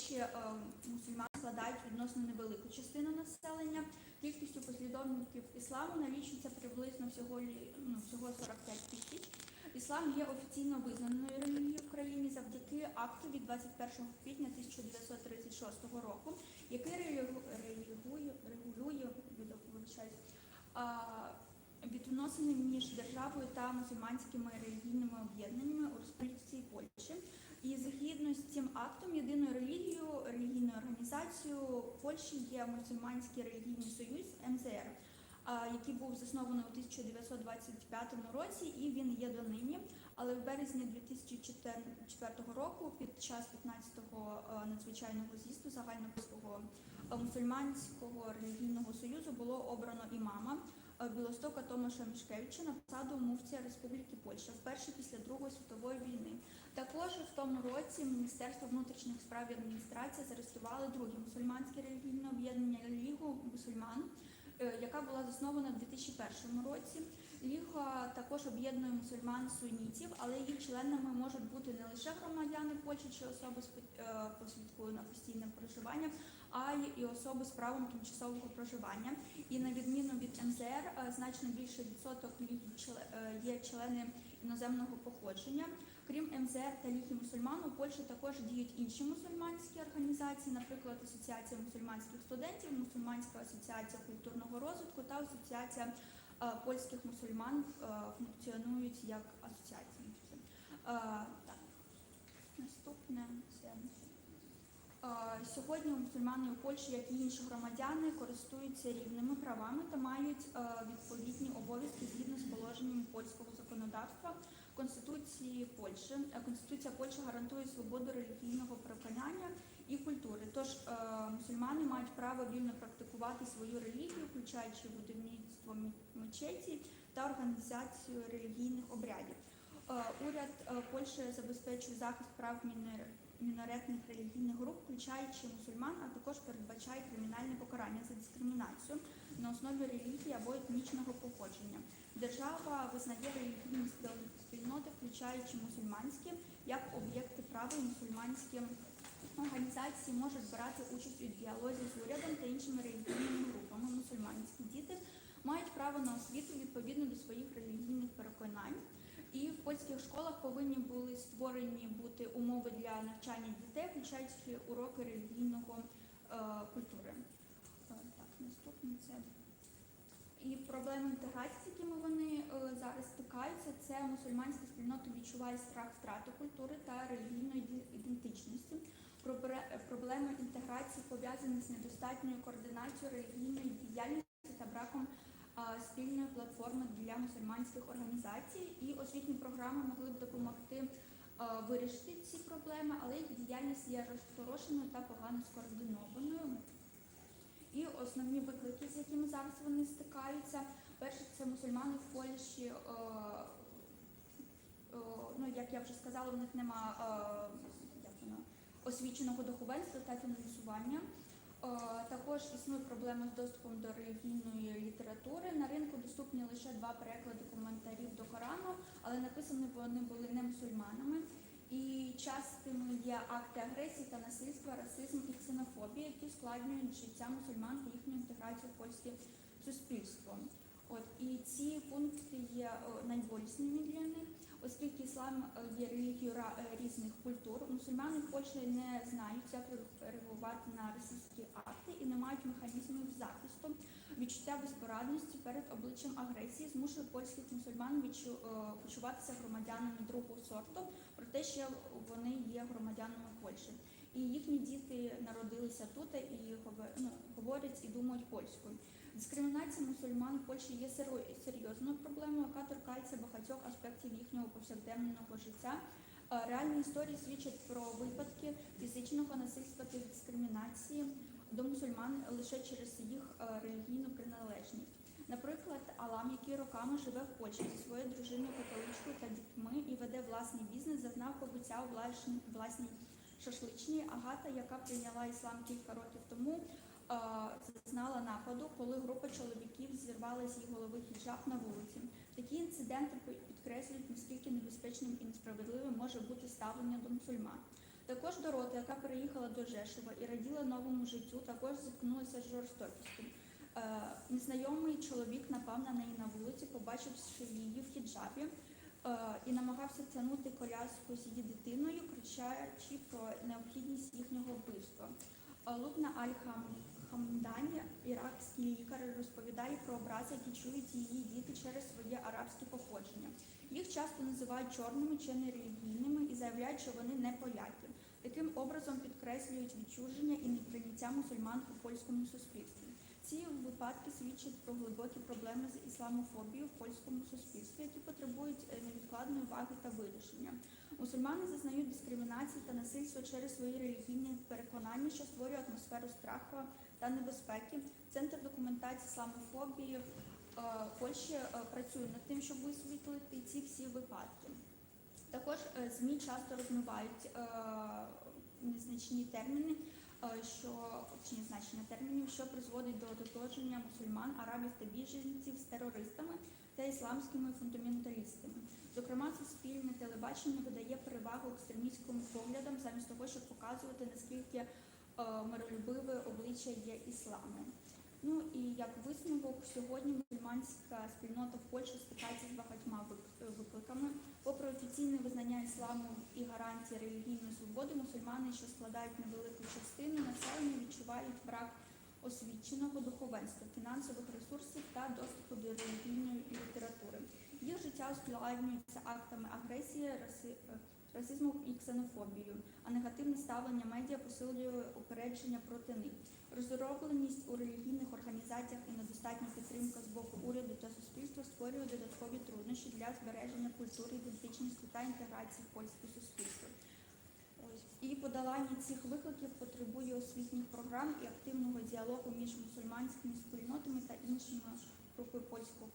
Польщі е, мусульман складають відносно невелику частину населення. Кількістю послідовників ісламу налічується приблизно всього, ну, всього 45 тисяч. Іслам є офіційно визнаною релігією в країні завдяки акту від 21 квітня 1936 року, який регулює вибачаюсь, відносини між державою та мусульманськими релігійними об'єднаннями у Республіці Польщі. І згідно з цим організацією Польщі є мусульманський релігійний союз МЗР, який був заснований у 1925 році, і він є донині. Але в березні 2004 року, під час 15-го е, надзвичайного з'їзду загальнопольського е, мусульманського релігійного союзу було обрано імама Білостока Томаша Мішкевича на посаду муфтія Республіки Польща вперше після Другої світової війни. Також в тому році Міністерство внутрішніх справ і адміністрація зареєстрували друге мусульманське релігійне об'єднання Лігу мусульман, е, яка була заснована в 2001 році. Ліга також об'єднує мусульман сунітів, але їх членами можуть бути не лише громадяни Польщі чи особи з пот- е, на постійне проживання, а й і особи з правом тимчасового проживання. І на відміну від МЗР, е, значно більший відсоток е, є члени іноземного походження. Крім МЗР та Ліги мусульман, у Польщі також діють інші мусульманські організації, наприклад, Асоціація мусульманських студентів, Мусульманська асоціація культурного розвитку та Асоціація е, польських мусульман функціонують як асоціації. Так, наступне. Сьогодні мусульмани у Польщі, як і інші громадяни, користуються рівними правами та мають відповідні обов'язки згідно з положенням польського законодавства Конституції Польщі. Конституція Польщі гарантує свободу релігійного переконання і культури. Тож мусульмани мають право вільно практикувати свою релігію, включаючи будівництво мечеті та організацію релігійних обрядів. Уряд Польщі забезпечує захист прав мінор- міноретних релігійних груп, включаючи мусульман, а також передбачає кримінальне покарання за дискримінацію на основі релігії або етнічного походження. Держава визнає релігійні спільноти, включаючи мусульманські, як об'єкти права і мусульманські організації можуть брати участь у діалозі з урядом та іншими релігійними групами. Мусульманські діти мають право на освіту відповідно до своїх релігійних переконань. І в польських школах повинні були створені бути умови для навчання дітей, включаючи уроки релігійного е, культури. Е, Так, наступне це. І проблеми інтеграції, з якими вони е, зараз стикаються, це мусульманська спільнота відчуває страх втрати культури та релігійної ідентичності. Проблеми інтеграції пов'язані з недостатньою координацією релігійної діяльності та браком спільної платформи для мусульманських організацій. І освітні програми могли б допомогти вирішити ці проблеми, але їх діяльність є розторошеною та погано скоординованою. І основні виклики, з якими зараз вони стикаються, перше це мусульмани в Польщі. ну, як я вже сказала, в них нема як воно, освіченого духовенства та фінансування. Е, Також існує проблеми з доступом до релігійної літератури. На ринку доступні лише два переклади коментарів до Корану, але написані вони були не мусульманами. І частими є акти агресії та насильства, расизм і ксенофобія, які складнюють життя мусульман та їхню інтеграцію в польське суспільство. От і ці пункти є е, найболісними для них, оскільки іслам е, є релігією е, різних культур. Мусульмани в Польщі не знають, як реагувати на російські акти і не мають механізмів захисту. Відчуття безпорадності перед обличчям агресії змушує польських мусульман відчу, почуватися громадянами другого сорту, проте ще вони є громадянами Польщі. І їхні діти народилися тут і ну, говорять і думають польською. Дискримінація мусульман в Польщі є серйозною проблемою, яка торкається багатьох аспектів їхнього повсякденного життя. Реальні історії свідчать про випадки фізичного насильства та дискримінації до мусульман лише через їх е, релігійну приналежність. Наприклад, Алам, який роками живе в Польщі зі своєю дружиною католичкою та дітьми і веде власний бізнес, зазнав побиття у власній- власній шашличній. Агата, яка прийняла іслам кілька років тому, зазнала нападу, коли група чоловіків зірвала з її голови хіджаб на вулиці. Такі інциденти підкреслюють, наскільки небезпечним і несправедливим може бути ставлення до мусульман. Також Дорота, яка переїхала до Жешова і раділа новому життю, також зіткнулася з жорстокістю. Е, Незнайомий чоловік напав на неї на вулиці, побачивши її в хіджабі, і намагався тягнути коляску з її дитиною, кричачи про необхідність їхнього вбивства. Е, Лубна Аль-Хамдані, іракський лікар, розповідає про образи, які чують її діти через своє арабське походження. Їх часто називають чорними чи нерелігійними і заявляють, що вони не поляки. Таким образом підкреслюють відчуження і неприйняття мусульман у польському суспільстві. Ці випадки свідчать про глибокі проблеми з ісламофобією в польському суспільстві, які потребують е, невідкладної уваги та вирішення. Мусульмани зазнають дискримінації та насильства через свої релігійні переконання, що створює атмосферу страху та небезпеки. Центр документації ісламофобії е, Польщі е, працює над тим, щоб висвітлити ці всі випадки. Також ЗМІ часто розмивають незначні терміни, що чи значення термінів, що призводить до ототожнення мусульман, арабів та біженців з терористами та ісламськими фундаменталістами. Зокрема, суспільне телебачення видає перевагу екстремістським поглядам замість того, щоб показувати наскільки е, миролюбиве обличчя є ісламу. Ну і як висновок, сьогодні мусульманська спільнота в Польщі стикається з багатьма вик- викликами. Попри офіційне визнання ісламу і гарантії релігійної свободи, мусульмани, що складають невелику частину населення, відчувають брак освіченого духовенства, фінансових ресурсів та доступу до релігійної літератури. Їх життя ускладнюється актами агресії, раси, расизму і ксенофобією, а негативне ставлення медіа посилює упередження проти них. Розробленість у релігійних організаціях і недостатня підтримка з боку уряду та суспільства створює додаткові труднощі для збереження культури, ідентичності та інтеграції в польське суспільство. І подолання цих викликів потребує освітніх програм і активного діалогу між мусульманськими спільнотами та іншими групами польського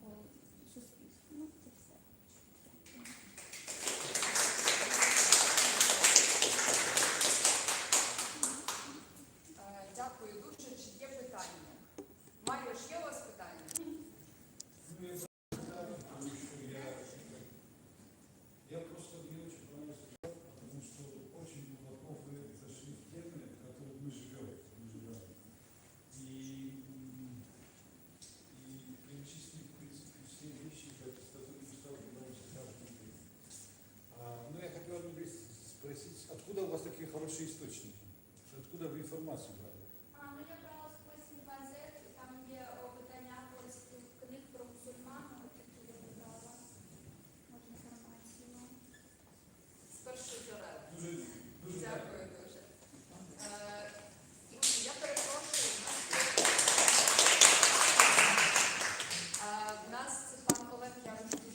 хорошие источник. Откуда вы информацию брали?